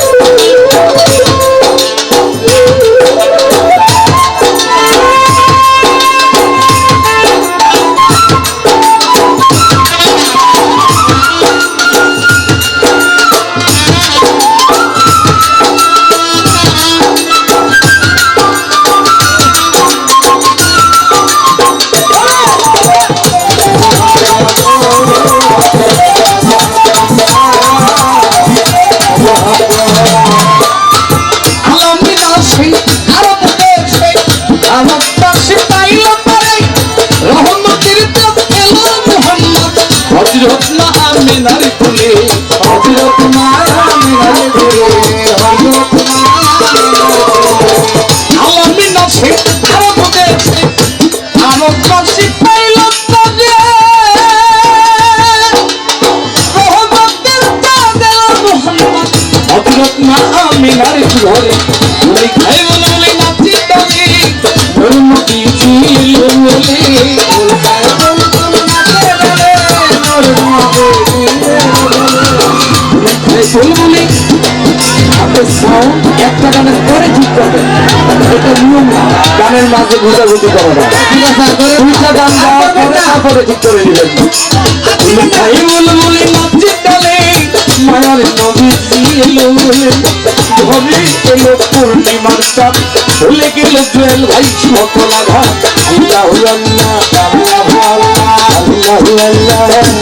Woo! মা আমিনার ঘরে। ওই খাই বলে নাচি তালি ধর্ম কি ছিল বলে। বলবুলি আপনার সাউন্ড একটা গানের পরে ঠিক করবেন এটা নিয়ম না। গানের মাঝে ঘুষাঘুষি করে না। দুইটা গান গাওয়ার পরে তারপরে ঠিক করে তালে মায়ার নবী এলো ধরে এলো পূর্ণিমার চাঁদ। চলে গেল জুয়েল ভাই আল্লাহ আল্লাহ আল্লাহ আল্লাহ আল্লাহ।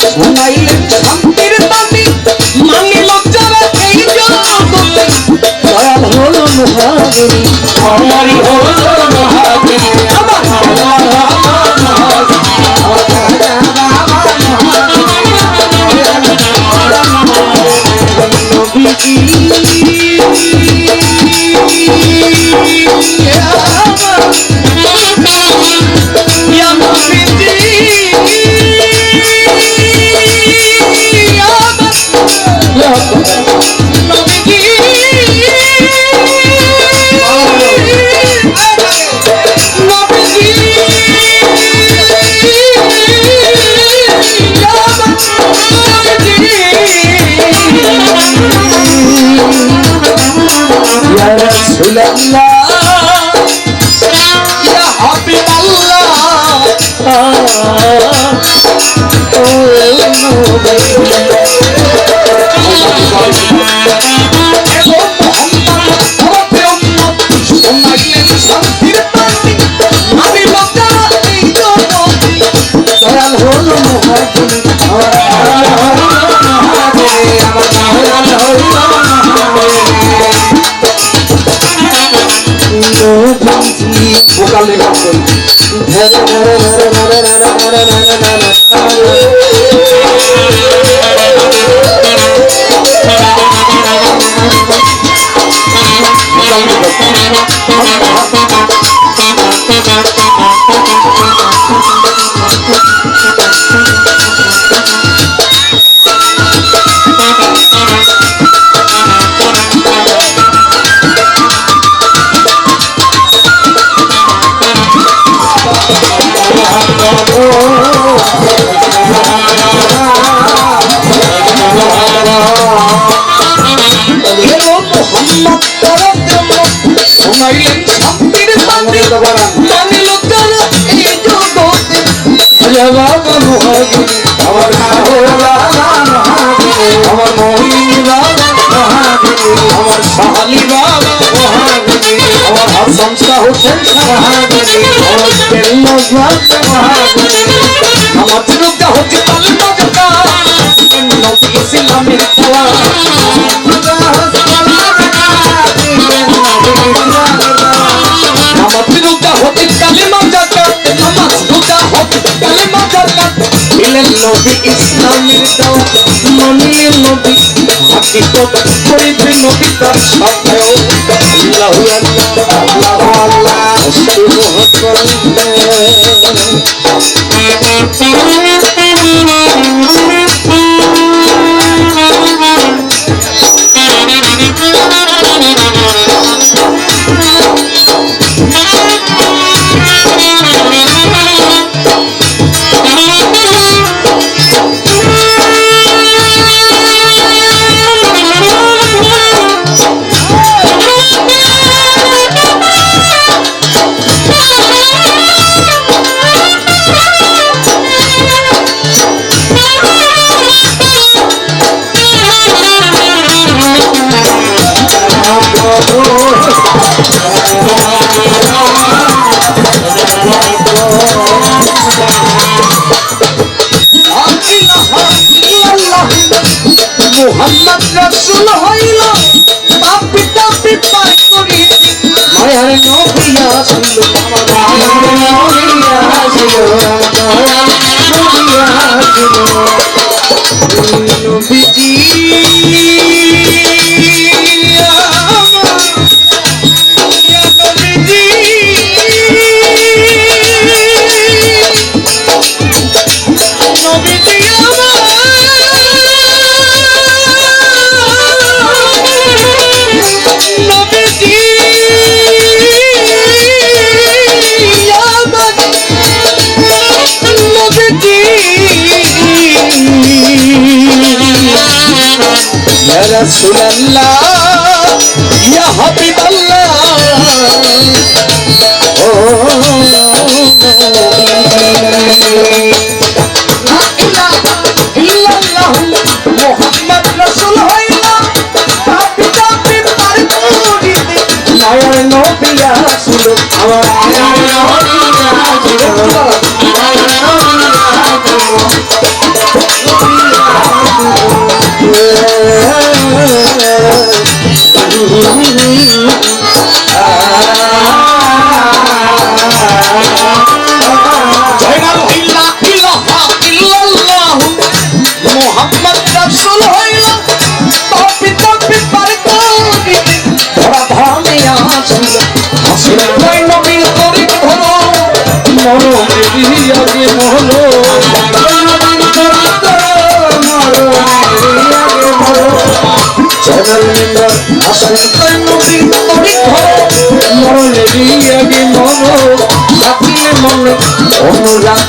Oh, my. চলে ঘরে ঘরে আমার মহিন বাবা আমার শাহালি বাবা মহাগুনি আমার হাসান শাহ হোসেন মহাগুনি হচ্ছে নবী ইসলামের দাও মানিয়ে নবী হাকিকত করিবে নবী তার সাথেও আল্লাহু আল্লাহ আল্লাহু আল্লাহ মায়ার রসুল আল্লাহ ইয়া হাবিব আল্লাহ ও মোহাম্মদ রসুল হইলা নয় নবিয়া সুল আমার মুহাম্মদ রাসূল হইলা। তপি তপি অনুরাগ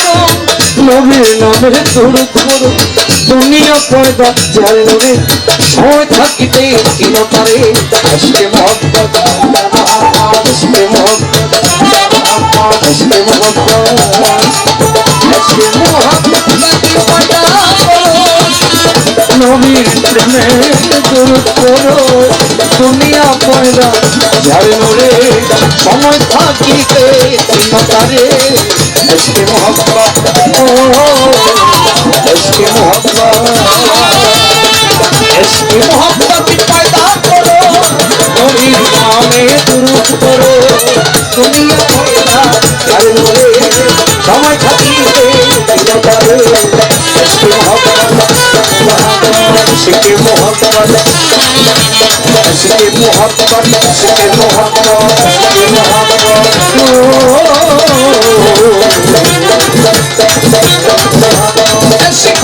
নবী নামের দূর করো দুনিয়া পয়দা জানো রে সময় থাকিতে চিনতারে আজকে মহব্বত আজকে মহব্বত আজকে মহব্বত আজকে মহব্বত নবীর প্রেমে দূর করো দুনিয়া পয়দা জানো রে সময় থাকিতে চিনতারে আজকে মহব্বত ও আজকে মহব্বত আজকে মহব্বত পয়দা করো তুমি নামে দুরুদ করো তুমি পয়দা জানো রে সময় থাকিতে চিনতারে আজকে আশিকে মোহাম্মদ আশিকে মোহাম্মদ আশিকে মোহাম্মদ আশিকে মোহাম্মদ আশিকে